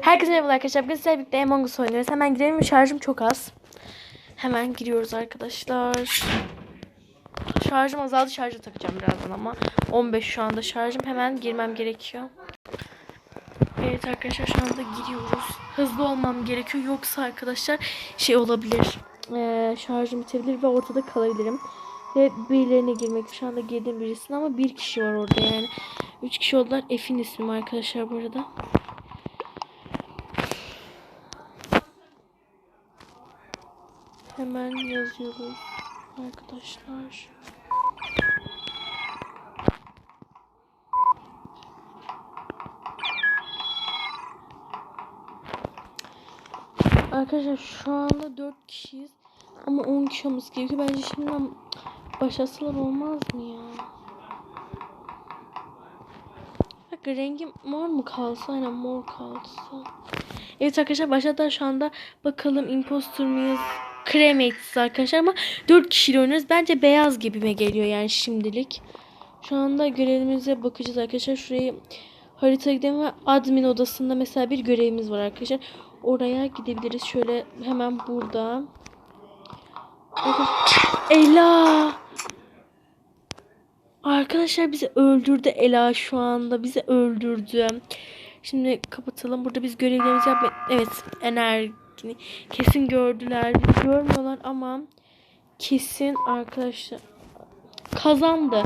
Herkese merhaba arkadaşlar. Bugün sizlerle birlikte Among Us oynuyoruz. Hemen girelim. Şarjım çok az. Hemen giriyoruz arkadaşlar. Şarjım azaldı. Şarjı takacağım birazdan ama. 15 şu anda şarjım. Hemen girmem gerekiyor. Evet arkadaşlar şu anda giriyoruz. Hızlı olmam gerekiyor. Yoksa arkadaşlar şey olabilir. Ee, şarjım bitebilir ve ortada kalabilirim. Ve birilerine girmek. Şu anda girdim birisine ama bir kişi var orada yani. Üç kişi oldular. Efin ismim arkadaşlar bu Hemen yazıyoruz arkadaşlar. Arkadaşlar şu anda 4 kişiyiz. Ama 10 kişi olması gerekiyor. Bence şimdiden başlasalar olmaz mı ya? Bak rengi mor mu kalsa? Aynen mor kalsa. Evet arkadaşlar başladılar şu anda. Bakalım impostor muyuz? Cremate'iz arkadaşlar ama 4 kişiyle oynuyoruz. Bence beyaz gibime geliyor yani şimdilik. Şu anda görevimize bakacağız arkadaşlar. Şurayı haritaya gidelim ve admin odasında mesela bir görevimiz var arkadaşlar. Oraya gidebiliriz. Şöyle hemen burada. Ela! Arkadaşlar bizi öldürdü Ela şu anda. Bizi öldürdü. Şimdi kapatalım. Burada biz görevlerimizi yapma. Evet enerji. Kesin gördüler. Görmüyorlar ama kesin arkadaşlar kazandı.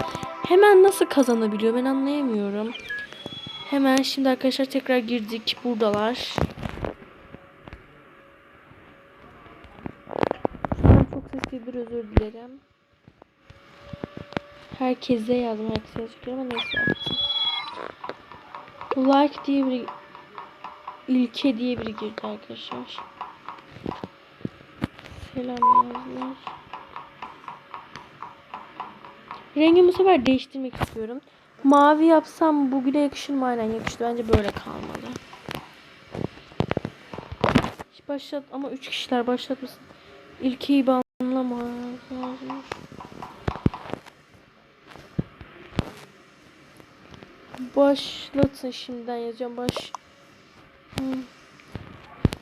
Hemen nasıl kazanabiliyor ben anlayamıyorum. Hemen şimdi arkadaşlar tekrar girdik. Buradalar. Şu çok seslidir özür dilerim. Herkese yazdım. Herkese yazıyorum ama neyse yaptım. Like diye biri İlke diye biri girdi arkadaşlar. Selam yazdılar. Rengi bu sefer değiştirmek istiyorum. Mavi yapsam bugüne yakışır mı? Aynen yakıştı. Bence böyle kalmalı. Başlat ama 3 kişiler başlatmasın. İlkeyi banlama yazmış. Başlatın şimdiden yazacağım. Baş Hmm.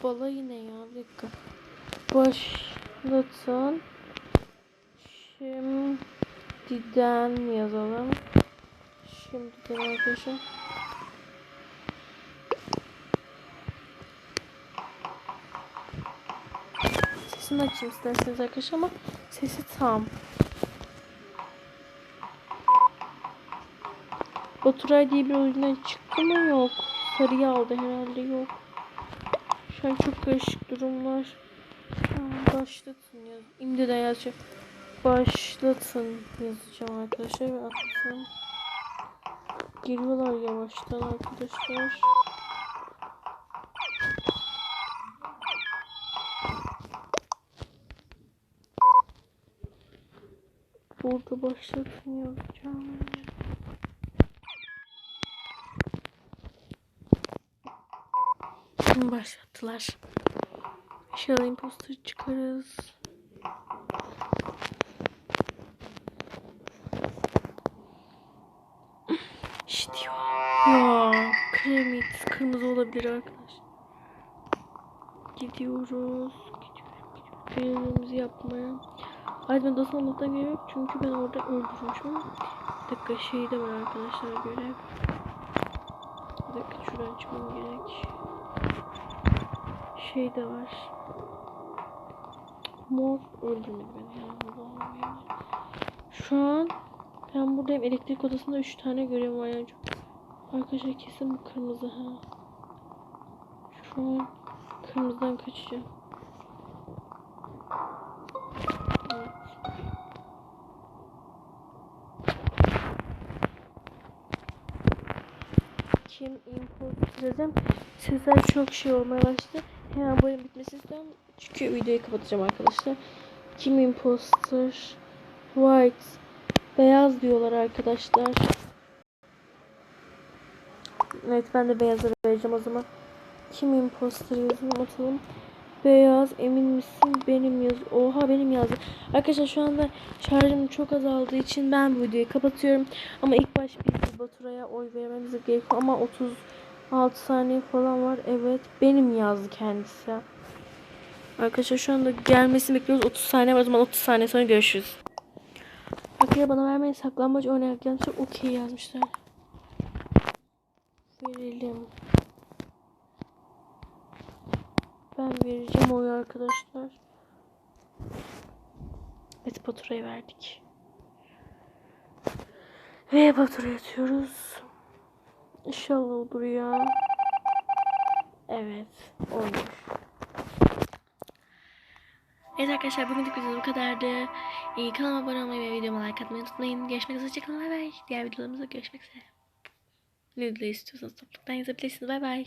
Balayı ne ya? Bir dakika. Başlatın. Şimdiden yazalım. Şimdiden arkadaşlar. Sesini açayım isterseniz arkadaşlar ama sesi tam. Baturay diye bir oyundan çıktı mı yok. Sarıya aldı herhalde yok. Şu an çok karışık durumlar. Başlatın yaz. İmdiden yazacağım. Başlatın yazacağım arkadaşlar ve attım. Geliyorlar yavaştan arkadaşlar. Burada başlatın yazacağım. Şimdi başlattılar. İnşallah imposter çıkarız. İşte ya. Ya kremit kırmızı olabilir arkadaş. Gidiyoruz. Görevimizi yapmaya. Aydın almaktan gerek yok çünkü ben orada öldürmüşüm. Bir dakika şey de var arkadaşlar görev. Bir dakika şuradan çıkmam gerek şey de var. Mor öldürmedi beni ya. Allah'ım ya. Şu an ben buradayım. Elektrik odasında 3 tane görevim var yani. Arkadaşlar kesin bu kırmızı ha. Şu an kırmızıdan kaçacağım. Kim import dedim. Sizler çok şey olmaya başladı. Hemen bölüm bitmesi istiyorum. Çünkü videoyu kapatacağım arkadaşlar. Kim imposter? White. Beyaz diyorlar arkadaşlar. Evet ben de beyaza vereceğim o zaman. Kim imposter yazalım atalım. Beyaz emin misin? Benim yaz. Oha benim yazdı. Arkadaşlar şu anda şarjım çok azaldığı için ben bu videoyu kapatıyorum. Ama ilk baş biz Baturay'a oy vermemiz gerekiyor. Ama 6 saniye falan var. Evet. Benim yazdı kendisi. Arkadaşlar şu anda gelmesini bekliyoruz. 30 saniye var. O zaman 30 saniye sonra görüşürüz. Arkadaşlar bana vermeyin. Saklambaç oynayak yanlışlar. Okey yazmışlar. Verelim. Ben vereceğim oyu arkadaşlar. Evet faturayı verdik. Ve fatura atıyoruz. İnşallah olur ya. Evet. Olmuş. Evet arkadaşlar bugünkü video bu kadardı. Ee, kanalıma abone olmayı ve videoma like atmayı unutmayın. Görüşmek üzere. Hoşçakalın. Bay bay. Diğer videolarımızda görüşmek üzere. Dile istiyorsanız topluluktan yazabilirsiniz. Bay bay.